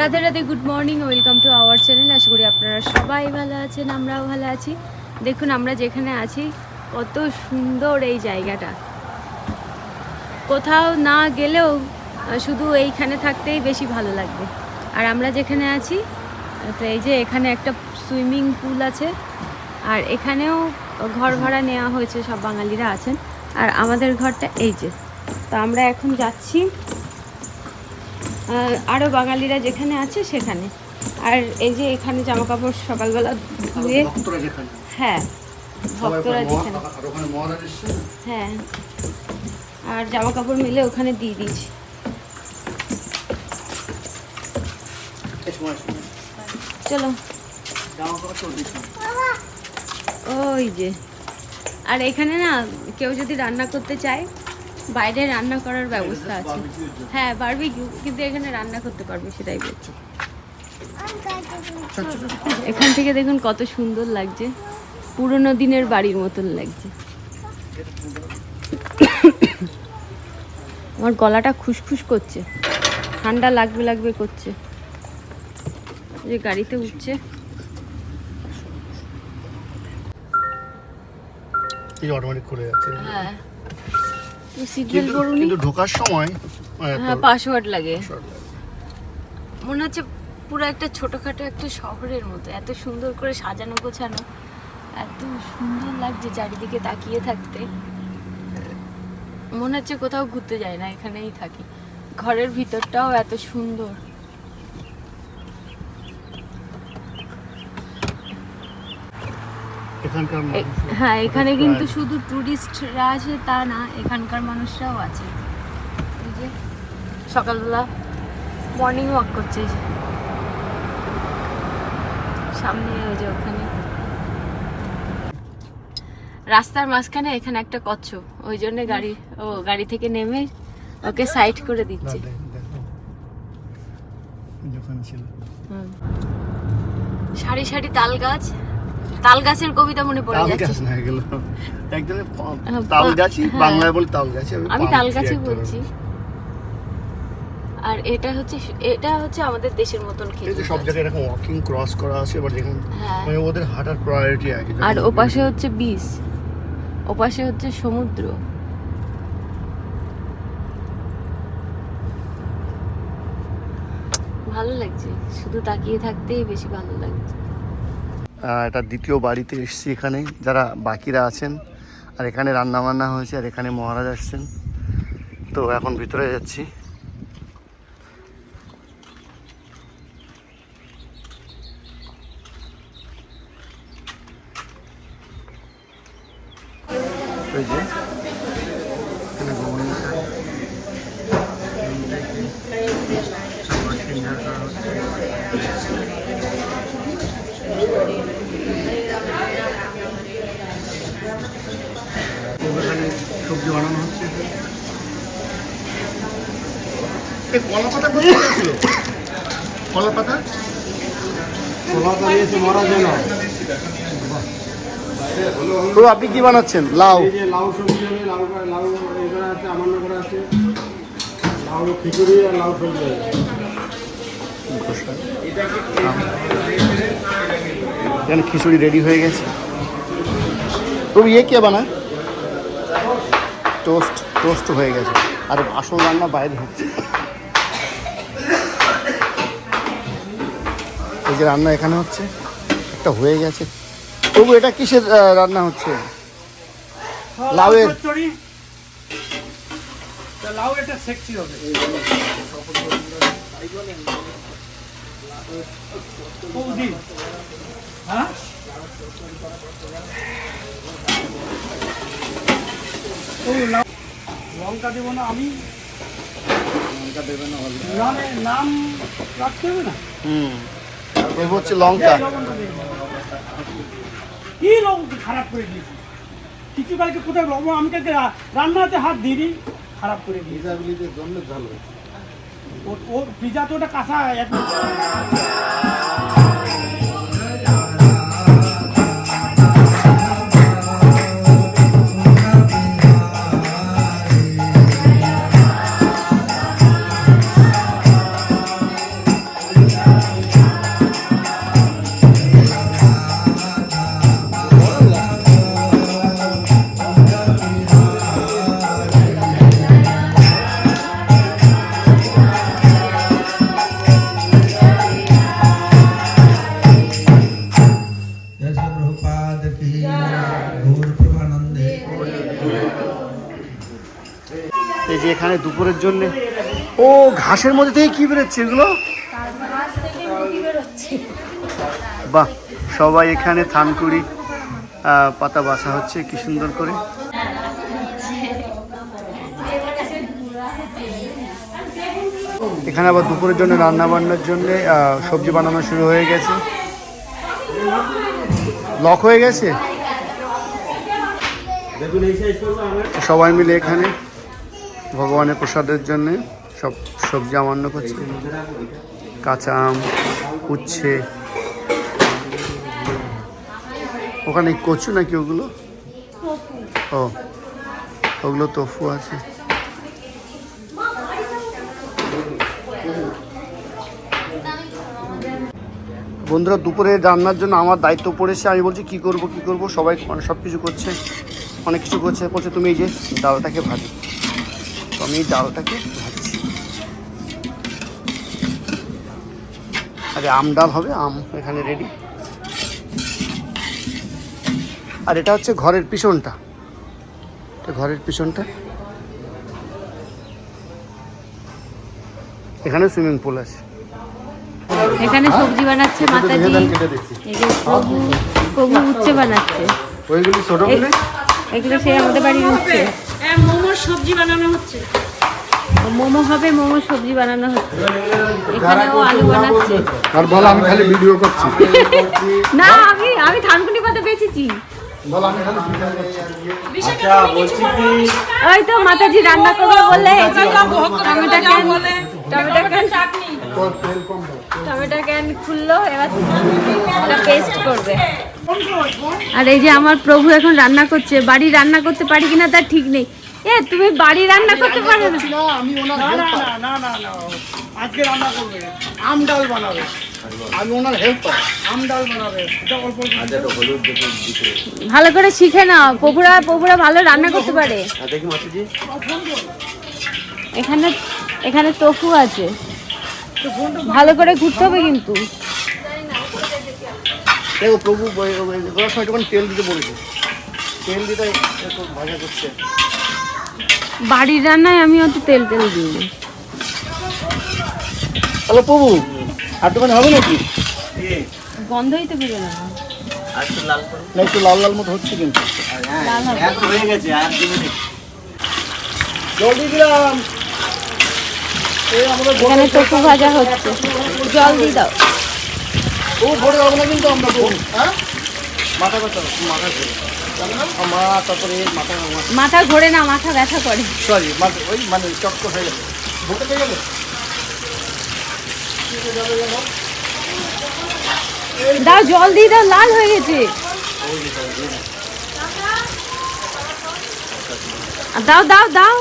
Radhe Radhe good morning welcome to our channel আশা করি আপনারা সবাই ভালো আছেন, আমরাও ভালো আছি। দেখুন, আমরা যেখানে আছি, কত সুন্দর এই জায়গাটা। কোথাও না গেলেও শুধু এইখানে থাকতেই বেশি ভালো লাগবে। আর আমরা যেখানে আছি, তো এই যে এখানে একটা সুইমিং পুল আছে, আর এখানেও ঘর ভাড়া নেওয়া হয়েছে, সব বাঙালিরা আছেন। আর আমাদের ঘরটা এই যে। তো আমরা এখন যাচ্ছি আহ, আরও বাঙালিরা যেখানে আছে সেখানে। আর এই যে এখানে জামা কাপড় সকালবেলা ধুয়ে হ্যাঁ ভক্তরা যেখানে। মহা- আর? হ্যাঁ। আর জামা কাপড় মিলে ওখানে দিয়ে দিয়েছি। চলো। ওই যে। আর এখানে না কেউ যদি রান্না করতে চায় বাইরে রান্না করার ব্যবস্থা আছে। হ্যাঁ বারবিকিউ কিন্তু এখানে রান্না করতে পারবে সেটাই বলছি। এখান থেকে দেখুন কত সুন্দর লাগছে। পুরোনো দিনের বাড়ির মতন লাগছে। আমার গলাটা খুসখুস করছে। ঠান্ডা লাগবে লাগবে করছে। যে গাড়িতে উঠছে। এই অটোমেটিক খুলে যাচ্ছে। হ্যাঁ। কিন্তু ঢোকার সময় হ্যাঁ পাসওয়ার্ড লাগে। মনে হচ্ছে পুরো একটা ছোটখাটো একটা শহরের মতো। এত সুন্দর করে সাজানো গোছানো। এত সুন্দর লাগছে চারিদিকে তাকিয়ে থাকতে। মনে হচ্ছে কোথাও ঘুরতে যায় না এখানেই থাকি। ঘরের ভিতরটাও এত সুন্দর এখানকার এ- মানুষরা- হ্যাঁ এখানে কিন্তু শুধু টুরিস্টরা আছে তা না এখানকার মানুষরাও আছে। সকালবেলা মর্নিং ওয়াক করছে। সামনে ওই যে ওখানে। রাস্তার মাঝখানে এখানে একটা কচ্ছপ ওই জন্য গাড়ি ও গাড়ি থেকে নেমে ওকে সাইড করে দিচ্ছে। সারি সারি তাল গাছ। তাল গাছের কবিতা মনে পড়ে তাল গাছ না এগুলো এক ধরনের প- হ্যাঁ, তাল গাছই। বাংলায় বলে তাল গাছ আমি তাল গাছে বলছি। আর এটা হচ্ছে এটা হচ্ছে আমাদের দেশের মতন এই যে সব জায়গায় এরকম ওয়াকিং ক্রস করা আছে এবার যেখানে হ্যাঁ। মানে ওদের হাঁটার প্রায়োরিটি আছে আর ওপাশে হচ্ছে বিচ ওপাশে হচ্ছে সমুদ্র। ভালো লাগছে শুধু তাকিয়ে থাকতেই বেশি ভালো লাগছে। এটা দ্বিতীয় বাড়িতে এসছি এখানে, যারা বাকিরা আছেন। আর এখানে রান্না বান্না হয়েছে, আর এখানে মহারাজ আসছেন। তো এখন ভিতরে যাচ্ছি ওই যে এখানে গরম চাই। সবার সিঙ্গার করা হচ্ছে। এখানে সবজি বানানো হচ্ছে? কলা পাতা ছিল? কলা পাতা তো আপনি কি বানাচ্ছেন? লাউ। এই যে লাউ সবজি হবে লাউ লাউ এখানে আছে আমার করে আছে। লাউ খিচুড়ি আর লাউ সবজি এখানে খিচুড়ি রেডি হয়ে গেছে। তো ইয়ে কে বানায়? টোস্ট টোস্ট হয়ে গেছে। আর আসল রান্না বাইরে হচ্ছে। এই যে রান্না এখানে হচ্ছে, একটা হয়ে গেছে। তবু এটা কিসের রান্না হচ্ছে? লাউয়ের। লাউ এটা হবে। হ্যাঁ? লঙ্কা দেবো না আমি। নামে নাম রাখতে হবে না? হুম। হচ্ছে লঙ্কা। কি লবণ খারাপ করে দিয়েছি। কিছু কালকে কোথায় লবণ আমি কালকে রান্নাতে হাত খারাপ করে দিয়েছি। জন্য ভালো ও- ও পিজা তো ওটা কাঁচা এক- এখানে দুপুরের জন্য। ও, ঘাসের মধ্যে থেকে কি বেরোচ্ছে এগুলো? বাহ, সবাই এখানে থানকুড়ি পাতা বাসা হচ্ছে, কি সুন্দর করে। এখানে আবার দুপুরের জন্য রান্না বান্নার জন্য সবজি বানানো শুরু হয়ে গেছে। লক হয়ে গেছে? সবাই মিলে এখানে ভগবানের প্রসাদের জন্যে সব সবজি আমান্য করছে। কাঁচা আম, উচ্ছে। ওখানে কচু নাকি ওগুলো? ও, ওগুলো তোফু আছে। বন্ধুরা, দুপুরে রান্নার জন্য আমার দায়িত্ব পড়েছে। আমি বলছি, কি করব কি করব? সবাই সব কিছু করছে, অনেক কিছু করছে। বলছে, তুমি এই যে ডালটাকে ভাজি। আমি ডালটাকে ভাজছি। আরে আম ডাল হবে আম এখানে রেডি আর এটা হচ্ছে ঘরের পিছনটা। ঘরের পিছনটা। এখানে সুইমিং পুল আছে। এখানে সবজি বানাচ্ছে মাতাজি। এই যে প্রভু প্রভু উচ্ছে বানাচ্ছে। ওইগুলি ছোটগুলি এগুলো সেই আমাদের বাড়ির উচ্ছে। মোমোর সবজি বানানো হচ্ছে। মোমো হবে মোমো সবজি বানানো হচ্ছে। এখানেও আলু বানাচ্ছে। আর বলো আমি খালি ভিডিও করছি। না আমি আমি থানকুনি পাতা বেচেছি। বলো আমি খালি ভিডিও করছি। ওই তো মাতাজি রান্না করবে বললে। এই যে tomato can tomato can tomato can খুললো? এবার এটা পেস্ট করবে। আর এই যে আমার প্রভু এখন রান্না করছে বাড়ি রান্না করতে পারি কিনা তার ঠিক নেই। এ তুমি বাড়ি রান্না করতে পারো না। না আমি ওনার না না না না না না আজকে রান্না করবে। আম ডাল বানাবে। আমি ওনার আম ডাল বানাবে। এটা অল্প অল্প ভালো করে শিখে নাও। প্রভুরা প্রভুরা ভালো রান্না করতে পারে। এখানে এখানে তোফু আছে। ভালো করে ঘুরতে হবে কিন্তু। দেখো প্রভু ওই- ওই- ওই সময় যখন তেল দিতে বলেছে। তেল দিতে ভাজা করছে। বাড়ির রান্নায় আমি অত তেল তেল দিই না। হ্যালো প্রভু আর দোকানে হবে নাকি? গন্ধই তো বেরো না। না একটু লাল লাল মতো হচ্ছে কিন্তু। লাল হবে জলদি দিলাম। এখানে তোফু ভাজা হচ্ছে। জল দিয়ে দাও। ও ভরে যাব না কিন্তু আমরা হ্যাঁ? মাথা ব্যথা মাথা মাথা ঘোরে না মাথা ব্যথা করে। সরি ওই মানে চক্কর হয়ে গেছে। পেয়ে দাও জল দিয়ে দাও লাল হয়ে গেছে। দাও দাও দাও।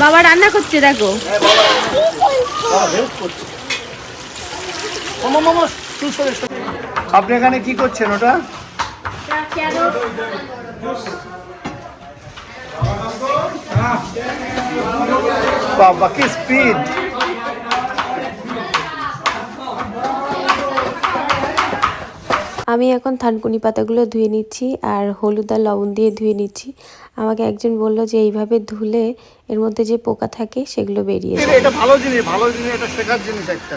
বাবা রান্না করছে দেখো। করছে। আপনি এখানে কি করছেন ওটা? বাবা কি স্পিড আমি এখন থানকুনি পাতাগুলো ধুয়ে নিচ্ছি আর হলুদ আর লবণ দিয়ে ধুয়ে নিচ্ছি। আমাকে একজন বলল যে এইভাবে ধুলে এর মধ্যে যে পোকা থাকে সেগুলো বেরিয়ে যায়। এটা ভালো জিনিস ভালো জিনিস এটা শেখার জিনিস একটা।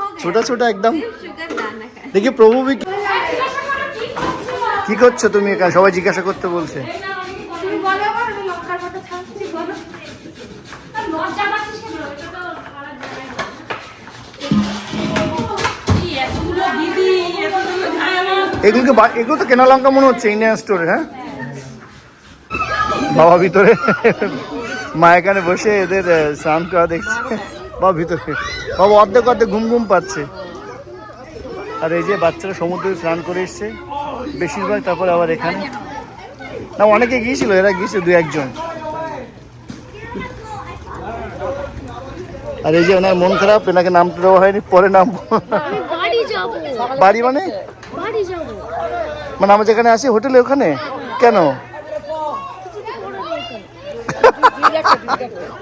ছোটা ছোটা একদম। দেখি প্রভু কি করছ তুমি সবাই জিজ্ঞাসা করতে বলছে। এগুলোকে এগুলো তো কেনা লঙ্কা মনে হচ্ছে ইন্ডিয়ান স্টোরে হ্যাঁ? বাবা ভিতরে। মা এখানে বসে এদের স্নান করা দেখছে। বাবা ভিতরে বাবা অর্ধেক অর্ধেক ঘুম ঘুম পাচ্ছে। আর এই যে বাচ্চারা সমুদ্রে স্নান করে এসছে বেশিরভাগ তারপরে আবার এখানে। না অনেকে গিয়েছিল এরা গিয়েছিল দু একজন। আর এই যে ওনার মন খারাপ এনাকে নামতে দেওয়া হয়নি পরে নাম বাড়ি মানে? মানে আমরা যেখানে আছি হোটেলে ওখানে? কেন?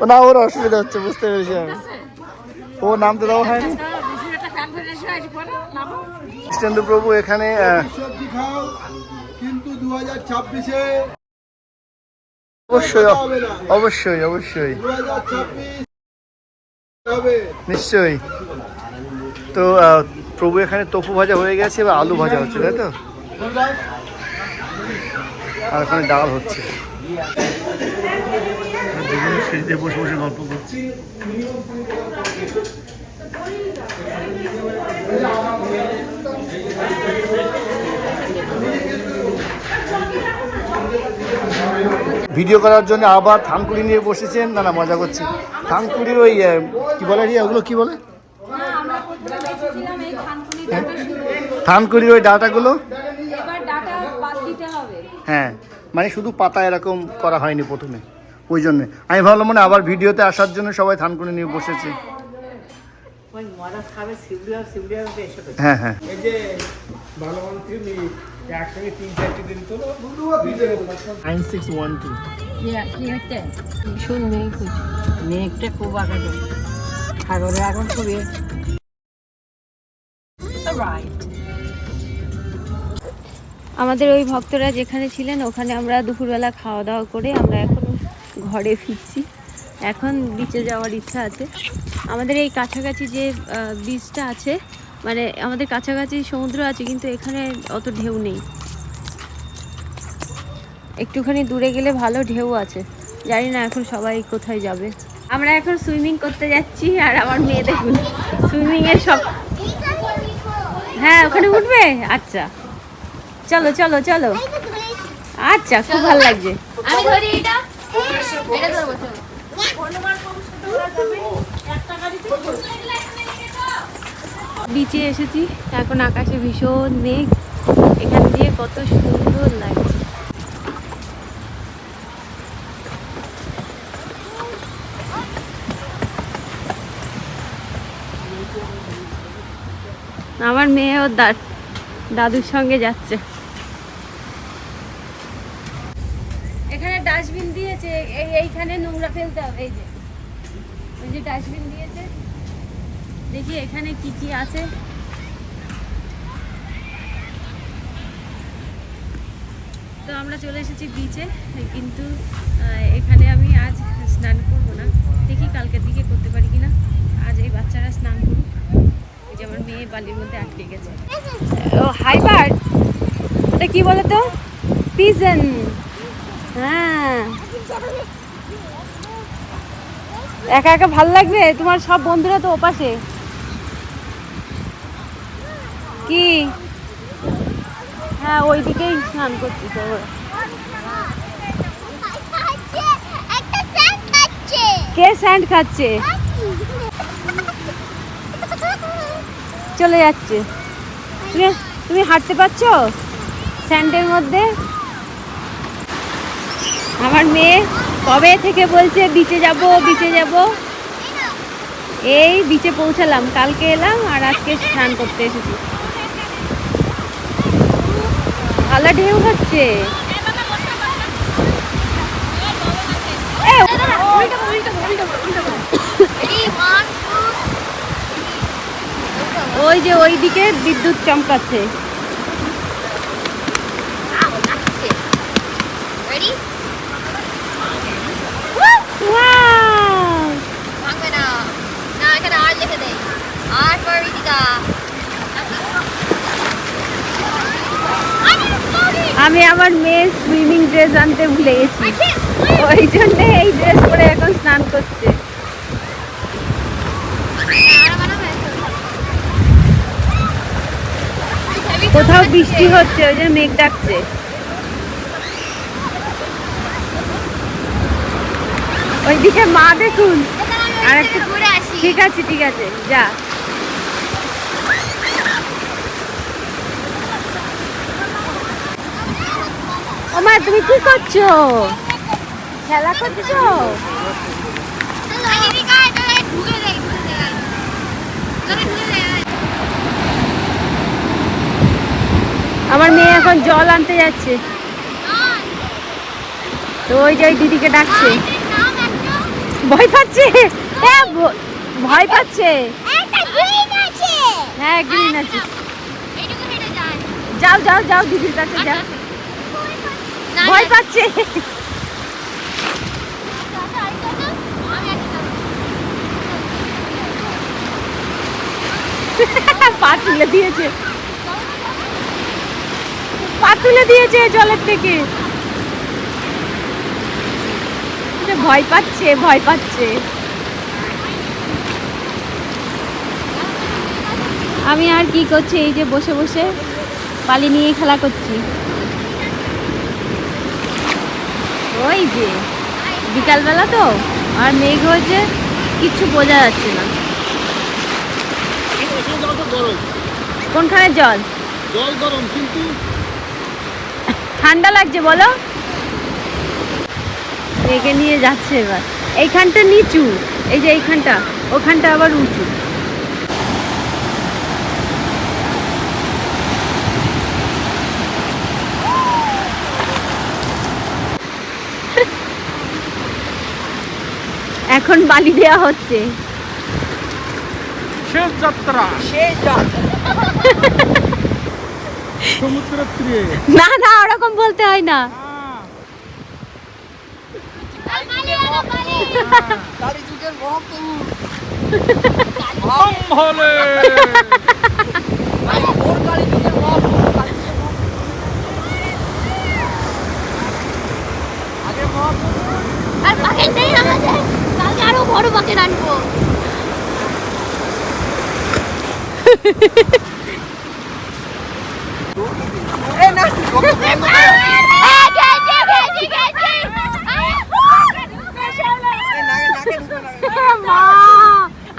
ও না ওর অসুবিধা হচ্ছে বুঝতে পেরেছি আমি। ও নামতে দেওয়া হয়নি কৃষ্ণেন্দু প্রভু এখানে কিন্তু দু হাজার ছাব্বিশে অবশ্যই অবশ্যই অবশ্যই। নিশ্চয়ই। তো প্রভু এখানে তোফু ভাজা হয়ে গেছে, এবার আলু ভাজা হচ্ছে, তাই তো? আর ওখানে ডাল হচ্ছে। বসে বসে গল্প করছি। ভিডিও করার জন্য আবার থানকুড়ি নিয়ে বসেছেন। না না, মজা করছি। থানকুড়ির ওই কি বলে ওগুলো কি বলে? থানকুড়ির ওই ডাটাগুলো? হ্যাঁ মানে শুধু পাতা এরকম করা হয়নি প্রথমে। ওই জন্যে। আমি ভাবলাম মানে আবার ভিডিওতে আসার জন্য সবাই থানকুনি নিয়ে বসেছে। হ্যাঁ হ্যাঁ। এই যে ভালো ভালো একসঙ্গে তিন চারটে দিন তো নাইন সিক্স ওয়ান টু ভীষণ মেঘ হচ্ছে। মেঘটা খুব আগে সাগরে এখন খুবই আমাদের ওই ভক্তরা যেখানে ছিলেন ওখানে আমরা দুপুরবেলা খাওয়া দাওয়া করে আমরা এখন ঘরে ফিরছি। এখন বিচে যাওয়ার ইচ্ছা আছে। আমাদের এই কাছাকাছি যে বিচটা আছে মানে আমাদের কাছাকাছি সমুদ্র আছে, কিন্তু এখানে অত ঢেউ নেই। একটুখানি দূরে গেলে ভালো ঢেউ আছে। জানি না এখন সবাই কোথায় যাবে। আমরা এখন সুইমিং করতে যাচ্ছি, আর আমার মেয়ে দেখুন সুইমিংয়ের সব হ্যাঁ ওখানে উঠবে? আচ্ছা। চলো চলো চলো। আচ্ছা খুব ভালো লাগছে। আমি ধরি এটা। এটা ধরবো, চলো। বিচে এসেছি, এখন আকাশে ভীষণ মেঘ। এখান দিয়ে কত সুন্দর লাগছে। আমার মেয়ে দা- দাদুর সঙ্গে যাচ্ছে। এখানে ডাস্টবিন দিয়েছে, এই এইখানে নোংরা ফেলতে হবে, এই যে। ওই যে ডাস্টবিন দিয়েছে। দেখি এখানে কি কি আছে। তো আমরা চলে এসেছি বিচে কিন্তু এখানে আমি আজ স্নান করব না। দেখি কালকের দিকে করতে পারি কিনা। আজ এই বাচ্চারা স্নান করুক। এই যে আমার মেয়ে বালির মধ্যে আটকে গেছে। ও হাই বার্ড ওটা কি বলো তো পিজন হ্যাঁ। একা একা ভালো লাগবে? তোমার সব বন্ধুরা তো ওপাশে। কি? হ্যাঁ ওই দিকেই স্নান করছি তো। কে স্যান্ড খাচ্ছে? চলে যাচ্ছে। তুমি তুমি হাঁটতে পারছ? স্যান্ডের মধ্যে? আমার মেয়ে কবে থেকে বলছে বিচে যাব বিচে যাব? এই বিচে পৌঁছালাম, কালকে এলাম আর আজকে স্নান করতে এসেছি। ভালো ঢেউ হচ্ছে। ওই যে ওইদিকে বিদ্যুৎ চমকাচ্ছে রেডি Wow! ভাঙবে না না এখানে আর লিখে দেয় আর ফর রিতিকা আমি আমার মেয়ের সুইমিং ড্রেস আনতে ভুলে গেছি। ওই জন্য এই ড্রেস পরে এখন স্নান করছে। কোথাও বৃষ্টি হচ্ছে, ওই জন্য মেঘ ডাকছে। ওইদিকে মা দেখুন। আর ঠিক আছে ঠিক আছে, যা। ও মা তুমি কি করছ খেলা করছ। আমার মেয়ে এখন জল আনতে যাচ্ছে তো ওই যে ওই দিদিকে ডাকছে ভয় পাচ্ছে ভ- ভয় পাচ্ছে। হ্যাঁ গ্রিন আছে। যাও যাও যাও, দিদির কাছে যাও ভয় পাচ্ছে। পা তুলে দিয়েছে। পা তুলে দিয়েছে জলের থেকে। ভয় পাচ্ছে ভয় পাচ্ছে। আমি আর কি করছি এই যে বসে বসে পালি নিয়ে খেলা করছি। ওই যে বিকালবেলা তো আর মেঘ হয়েছে কিচ্ছু বোঝা যাচ্ছে না। কোনখানে জল? জল গরম কিন্তু ঠান্ডা লাগছে বলো। একে নিয়ে যাচ্ছে এবার। এইখানটা নিচু এই যে এইখানটা ওখানটা আবার উঁচু। এখন বালি দেয়া হচ্ছে। শেষ যাত্রা। সমুদ্র তীরে। না না ওরকম বলতে হয় না। মহাপ্রভু। হলে ওর কালী যুগের মহাপ্রভু কালী যুগের মহাপ্রভু। আগে মহাপ্রভু আর বাকেট নেই আমাদের কালকে আরও বড় বাকেট আনব এই না তোকে বন্ধ কর। এই, গেছে, গেছে, গেছে। আরে, এই নাকে নাকে ঢুকে নাকে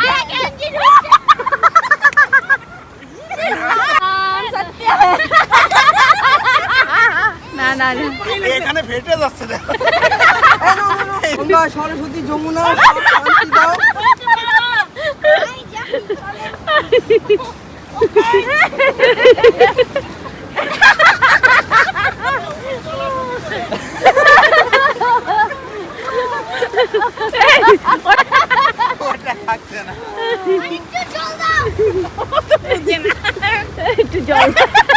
আরে, গেছে, না না না। এখানে ফেটে যাচ্ছে না তোমরা সরস্বতী যমুনা শান্তি দাও ওটা থাকছে না একটু জল দাও। একটু জল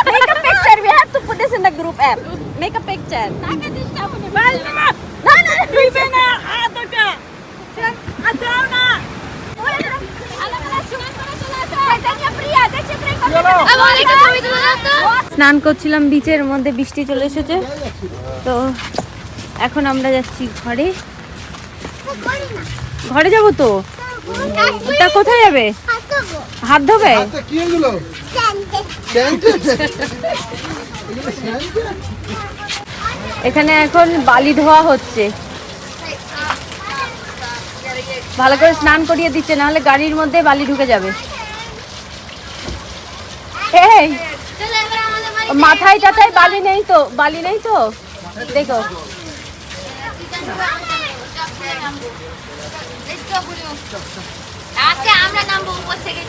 Make a picture. We have to put this in the group app. Make a picture. তাকে disturb করতে No, no, তুইবে না হাতটা আদাও না আমার একটা ছবি তুলে দাও তো। স্নান করছিলাম বিচের মধ্যে বৃষ্টি চলে এসেছে। তো এখন আমরা যাচ্ছি ঘরে। ঘরে যাব তো? তা কোথায় যাবে? হাত ধোবে? এখানে এখন বালি ধোয়া হচ্ছে। ভালো করে স্নান করিয়ে দিচ্ছে নাহলে গাড়ির মধ্যে বালি ঢুকে যাবে। এই মাথায় টাথায় বালি নেই তো বালি নেই তো? দেখো। থেকে।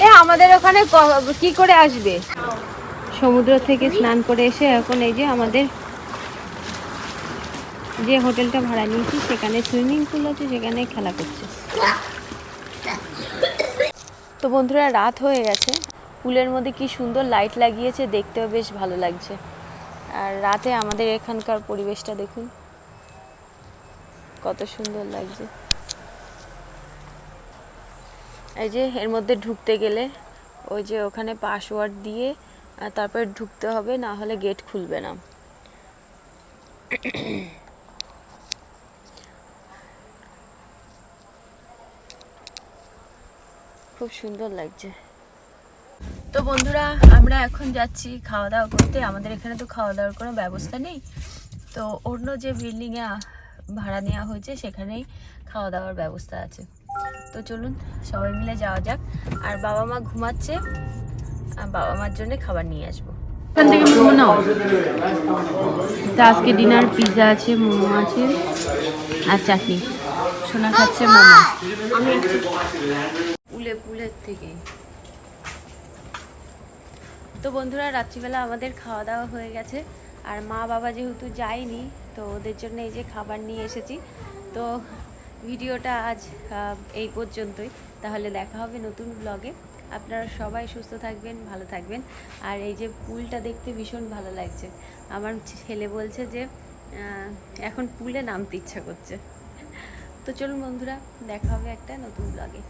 এ আমাদের ওখানে ক- কি করে আসবে? সমুদ্র থেকে স্নান করে এসে এখন এই যে আমাদের যে হোটেলটা ভাড়া নিয়েছি সেখানে সুইমিং পুল আছে সেখানে খেলা করছে। তো বন্ধুরা, রাত হয়ে গেছে। পুলের মধ্যে কি সুন্দর লাইট লাগিয়েছে, দেখতেও বেশ ভালো লাগছে। আর রাতে আমাদের এখানকার পরিবেশটা দেখুন, কত সুন্দর লাগছে। এই যে এর মধ্যে ঢুকতে গেলে, ওই যে ওখানে পাসওয়ার্ড দিয়ে তারপরে ঢুকতে হবে, না হলে গেট খুলবে না। খুব সুন্দর লাগছে। তো বন্ধুরা আমরা এখন যাচ্ছি খাওয়া দাওয়া করতে। আমাদের এখানে তো খাওয়া দাওয়ার কোনো ব্যবস্থা নেই। তো অন্য যে বিল্ডিংয়ে ভাড়া নেওয়া হয়েছে সেখানেই খাওয়া দাওয়ার ব্যবস্থা আছে। তো চলুন সবাই মিলে যাওয়া যাক। আর বাবা মা ঘুমাচ্ছে আর বাবা মার জন্য খাবার নিয়ে আসব। এখান থেকে মোমো নাও। তা আজকে ডিনার পিৎজা আছে মোমো আছে আর চাটনি। সোনা খাচ্ছে মোমো। পুলে পুলের থেকে তো বন্ধুরা, রাত্রিবেলা আমাদের খাওয়া দাওয়া হয়ে গেছে। আর মা বাবা যেহেতু যায়নি, তো ওদের জন্য এই যে খাবার নিয়ে এসেছি। তো ভিডিওটা আজ এই পর্যন্তই। তাহলে দেখা হবে নতুন ব্লগে আপনারা সবাই সুস্থ থাকবেন, ভালো থাকবেন। আর এই যে পুলটা দেখতে ভীষণ ভালো লাগছে। আমার ছেলে বলছে যে এখন পুলে নামতে ইচ্ছা করছে। তো চলুন বন্ধুরা, দেখা হবে একটা নতুন ব্লগে